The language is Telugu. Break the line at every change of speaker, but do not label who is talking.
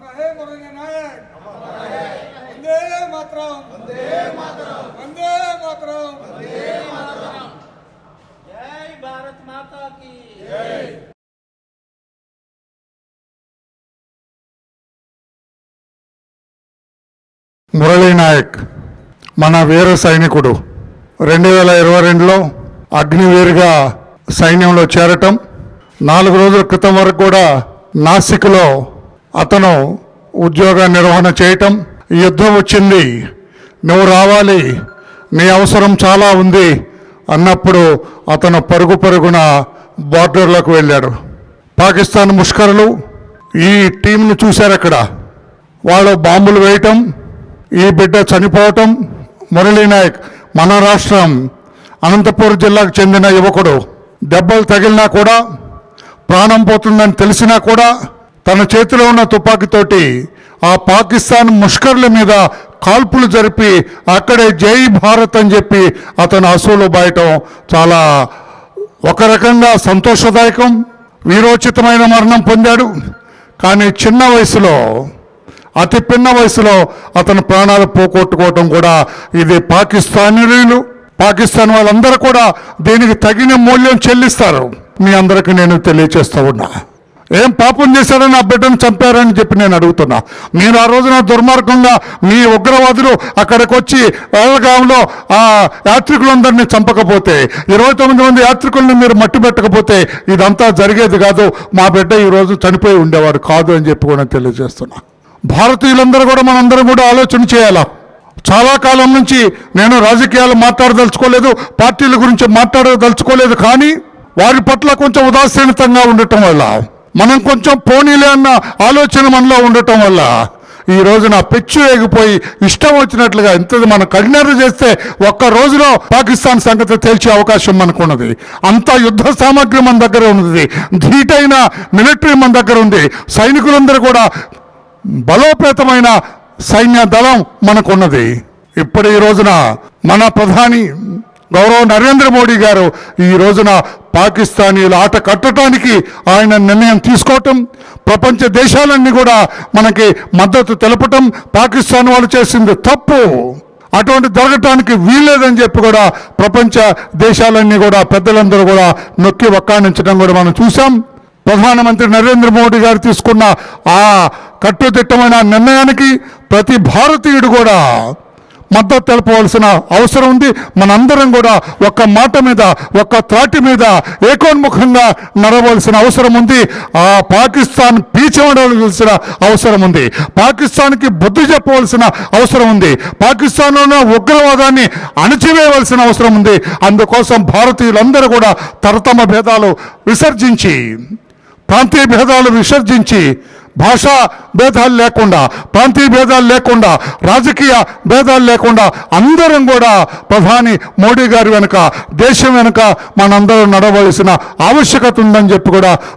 గౌరవనీయ నాయక్ వందే మాత్రం వందే మాత్రం వందే మాత్రం
జై భారత్ మాతా की
మురళీ నాయక్ మన వీర సైనికుడు. రెండు వేల ఇరవై రెండులో అగ్నివీరుగా సైన్యంలో చేరటం నాలుగు రోజుల క్రితం వరకు కూడా నాసిక్లో అతను ఉద్యోగ నిర్వహణ చేయటం ఈ యుద్ధం వచ్చింది. నువ్వు రావాలి. నీ అవసరం చాలా ఉంది అన్నప్పుడు అతను పరుగు పరుగున బార్డర్లోకి వెళ్ళాడు. పాకిస్తాన్ ముష్కరులు ఈ టీంను చూశారు అక్కడ. వాళ్ళు బాంబులు వేయటం ఈ బిడ్డ చనిపోవటం మురళీ నాయక్ మన రాష్ట్రం అనంతపూర్ జిల్లాకు చెందిన యువకుడు. దెబ్బలు తగిలినా కూడా ప్రాణం పోతుందని తెలిసినా కూడా తన చేతిలో ఉన్న తుపాకీతోటి ఆ పాకిస్తాన్ ముష్కర్ల మీద కాల్పులు జరిపి అక్కడే జై భారత్ అని చెప్పి అతను అసూలు బాయటం చాలా ఒక రకంగా సంతోషదాయకం వీరోచితమైన మరణం పొందాడు. కానీ చిన్న వయసులో అతి పిన్న వయసులో అతను ప్రాణాలు పోగొట్టుకోవటం కూడా ఇది పాకిస్తానీయులు పాకిస్తాన్ వాళ్ళందరూ కూడా దీనికి తగిన మూల్యం చెల్లిస్తారు. మీ అందరికీ నేను తెలియచేస్తూ ఉన్నా. ఏం పాపం చేశారని ఆ బిడ్డను చంపారని చెప్పి నేను అడుగుతున్నా. మీరు ఆ రోజున దుర్మార్గంగా మీ ఉగ్రవాదులు అక్కడికి వచ్చి వేలగాంలో ఆ యాత్రికులందరినీ చంపకపోతే ఇరవై తొమ్మిది మంది యాత్రికుల్ని మీరు మట్టి పెట్టకపోతే ఇదంతా జరిగేది కాదు. మా బిడ్డ ఈరోజు చనిపోయి ఉండేవాడు కాదు అని చెప్పి కూడా తెలియజేస్తున్నా. భారతీయులందరూ కూడా మనందరం కూడా ఆలోచన చేయాలా? చాలా కాలం నుంచి నేను రాజకీయాలు మాట్లాడదలుచుకోలేదు పార్టీల గురించి మాట్లాడదలుచుకోలేదు కానీ వారి పట్ల కొంచెం ఉదాసీనతంగా ఉండటం వల్ల మనం కొంచెం పోనీలే అన్న ఆలోచన మనలో ఉండటం వల్ల ఈ రోజున పెచ్చు ఎగిపోయి ఇష్టం వచ్చినట్లుగా ఎంత మనం కడినరు చేస్తే ఒక్క రోజులో పాకిస్తాన్ సంగతి తేల్చే అవకాశం మనకున్నది. అంత యుద్ధ సామాగ్రి మన దగ్గర ఉన్నది. ధీటైన మిలిటరీ మన దగ్గర ఉంది. సైనికులందరూ కూడా బలోపేతమైన సైన్య దళం మనకున్నది. ఇప్పుడు ఈ రోజున మన ప్రధాని గౌరవ నరేంద్ర మోడీ గారు ఈ రోజున పాకిస్తానీల ఆట కట్టడానికి ఆయన నిర్ణయం తీసుకోవటం ప్రపంచ దేశాలన్నీ కూడా మనకి మద్దతు తెలపటం పాకిస్తాన్ వాళ్ళు చేసింది తప్పు. అటువంటి జరగటానికి వీల్లేదని చెప్పి కూడా ప్రపంచ దేశాలన్నీ కూడా పెద్దలందరూ కూడా నొక్కి ఒక్కాణించడం కూడా మనం చూసాం ప్రధానమంత్రి నరేంద్ర మోడీ గారు తీసుకున్న ఆ కట్టుదిట్టమైన నిర్ణయానికి ప్రతి భారతీయుడు కూడా మద్దతు తెలపవలసిన అవసరం ఉంది. మనందరం కూడా ఒక్క మాట మీద ఒక్క త్రాటి మీద ఏకోన్ముఖంగా నడవలసిన అవసరం ఉంది. ఆ పాకిస్తాన్ పీచవడవలసిన అవసరం ఉంది. పాకిస్తాన్కి బుద్ధి చెప్పవలసిన అవసరం ఉంది. పాకిస్తాన్లో ఉన్న ఉగ్రవాదాన్ని అణచివేయవలసిన అవసరం ఉంది. అందుకోసం భారతీయులందరూ కూడా తరతమ భేదాలు విసర్జించి ప్రాంతీయ భేదాలు విసర్జించి భాషా భేదాలు లేకుండా ప్రాంతీయ భేదాలు లేకుండా రాజకీయ భేదాలు లేకుండా అందరం కూడా ప్రధాని మోడీ గారి వెనుక దేశం వెనుక మనందరం నడవలసిన ఆవశ్యకత ఉందని చెప్పి కూడా